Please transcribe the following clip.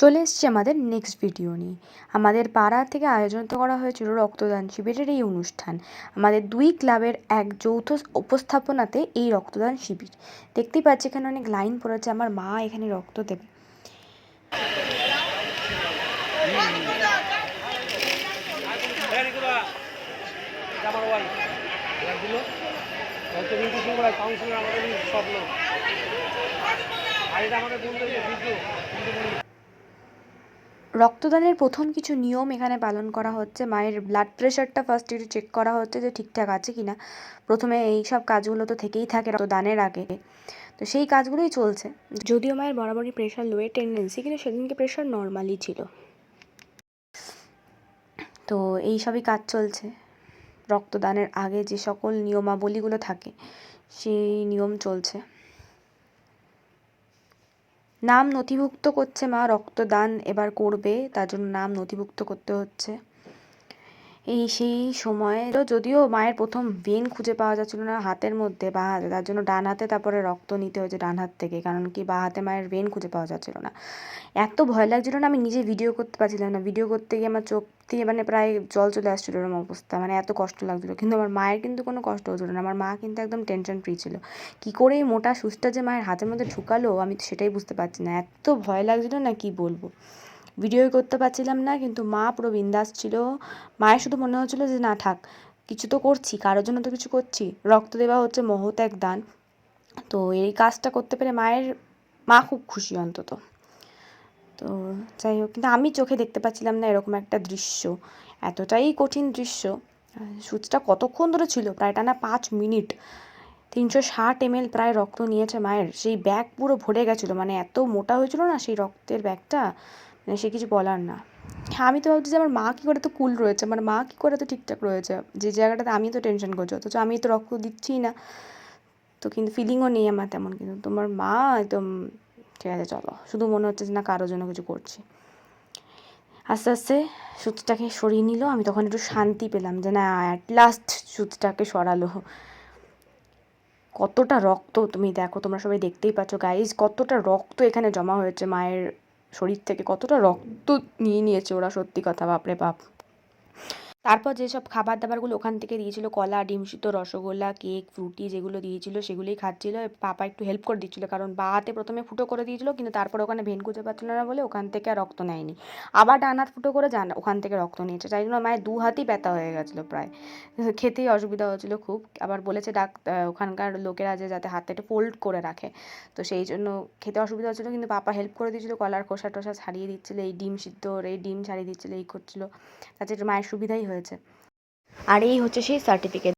চলে এসছি আমাদের নেক্সট ভিডিও নিয়ে। আমাদের পাড়া থেকে আয়োজন করা হয়েছিল রক্তদান শিবিরের এই অনুষ্ঠান। আমাদের দুই ক্লাবের এক যৌথ উপস্থাপনাতে এই রক্তদান শিবির। দেখতেই পাচ্ছি এখানে অনেক লাইন পড়েছে, আমার মা এখানে রক্ত দেবে। আমাদের বন্ধু রক্তদানের প্রথম কিছু নিয়ম এখানে পালন করা হচ্ছে। মায়ের ব্লাড প্রেশারটা ফার্স্ট একটু চেক করা হচ্ছে যে ঠিকঠাক আছে কি না প্রথমে এই সব কাজগুলো তো থেকেই থাকে রক্তদানের আগে। তো সেই কাজগুলোই চলছে। যদিও মায়ের বরাবরই প্রেশার লোয়ে টেন্ডেন্সি কিন্তু সেদিনকে প্রেশার নর্মালই ছিল। তো এই সবই কাজ চলছে। রক্তদানের আগে যে সকল নিয়মাবলীগুলো থাকে, সেই নিয়ম চলছে। নাম নথিভুক্ত করছে মা রক্তদান এবার করবে তার জন্য নাম নথিভুক্ত করতে হচ্ছে। এই সেই সময়ে যদিও মায়ের প্রথম ভেন খুঁজে পাওয়া যাচ্ছিল না হাতের মধ্যে বা হাতে তার জন্য ডান হাতে তারপরে রক্ত নিতে হয়েছে ডান হাত থেকে, কারণ কি বা হাতে মায়ের ভেন খুঁজে পাওয়া যাচ্ছিল না। এত ভয় লাগছিল না, আমি নিজে ভিডিও করতে পারছিলাম না। ভিডিও করতে গিয়ে আমার চোখ দিয়ে মানে প্রায় জল চলে আসছিল এরকম অবস্থা মানে এত কষ্ট লাগছিল। কিন্তু আমার মায়ের কিন্তু কোনো কষ্ট হচ্ছিল না, আমার মা কিন্তু একদম টেনশন ফ্রি ছিল। কী করে এই মোটা সুচটা যে মায়ের হাতের মধ্যে ঢুকালো, আমি তো সেটাই বুঝতে পারছি না। এত ভয় লাগছিল না কি বলব? ভিডিও করতে পারছিলাম না, কিন্তু মা পুরো বিন্দাস ছিল। মায়ের শুধু মনে হচ্ছিল যে, না, থাক, কিছু তো করছি, কারোর জন্য তো কিছু করছি। রক্ত দেওয়া হচ্ছে এক দান। তো এই কাজটা করতে পেরে মায়ের, মা খুব খুশি অন্তত। তো যাই হোক, কিন্তু আমি চোখে দেখতে পাচ্ছিলাম না এরকম একটা দৃশ্য। এতটাই কঠিন দৃশ্য। সুচটা কতক্ষণ ধরে ছিল? প্রায় টানা পাঁচ মিনিট। তিনশো ষাট এমএল প্রায় রক্ত নিয়েছে মায়ের। সেই ব্যাগ পুরো ভরে গেছিল। মানে এত মোটা হয়েছিল না সেই রক্তের ব্যাগটা? সে কিছু বলার না। হ্যাঁ আমি তো ভাবছি যে আমার মা কী করে তো কুল রয়েছে, আমার মা কী করে তো ঠিকঠাক রয়েছে, যে জায়গাটাতে আমি তো টেনশন করছি, অথচ আমি তো রক্ত দিচ্ছিই না। তো কিন্তু ফিলিংও নেই আমার তেমন কিন্তু। তোমার মা একদম, ঠিক আছে, চলো। শুধু মনে হচ্ছে যে না, কারোর জন্য কিছু করছি। আস্তে আস্তে সুচটাকে সরিয়ে নিল, আমি তখন একটু শান্তি পেলাম যে না অ্যাট লাস্ট সুচটাকে সরালো। কতটা রক্ত তুমি দেখো, তোমরা সবাই দেখতেই পাচ্ছ। গাইজ কতটা রক্ত এখানে জমা হয়েছে মায়ের শরীর থেকে কতটা রক্ত নিয়ে নিয়েছে ওরা সত্যি কথা বাপরে বাপ। তারপর যেসব খাবার দাবারগুলো ওখান থেকে দিয়েছিল, কলা, ডিম সিদ্ধ, রসগোল্লা, কেক, ফ্রুটি যেগুলো দিয়েছিল সেগুলোই খাচ্ছিল। পাপা একটু হেল্প করে দিচ্ছিল কারণ বা হাতে প্রথমে ফুটো করে দিয়েছিল কিন্তু তারপর ওখানে ভেন খুঁজে পাচ্ছিল না বলে ওখান থেকে আর রক্ত নেয়নি। আবার ডান হাত ফুটো করে জান ওখান থেকে রক্ত নিয়েছে। তাই জন্য মায়ের দু হাতই ব্যথা হয়ে গেছিল প্রায়। খেতেই অসুবিধা হয়েছিল খুব। আবার বলেছে ডাক ওখানকার লোকেরা যে যাতে হাতে একটু ফোল্ড করে রাখে। তো সেই জন্য খেতে অসুবিধা হচ্ছিল কিন্তু পাপা হেল্প করে দিচ্ছিল কলার খোসা টোসা ছাড়িয়ে দিচ্ছিল, এই ডিম সিদ্ধ এই ডিম ছাড়িয়ে দিচ্ছিল, এই করছিল। তাতে মায়ের সুবিধাই হয়েছে। আর এই হচ্ছে সেই সার্টিফিকেট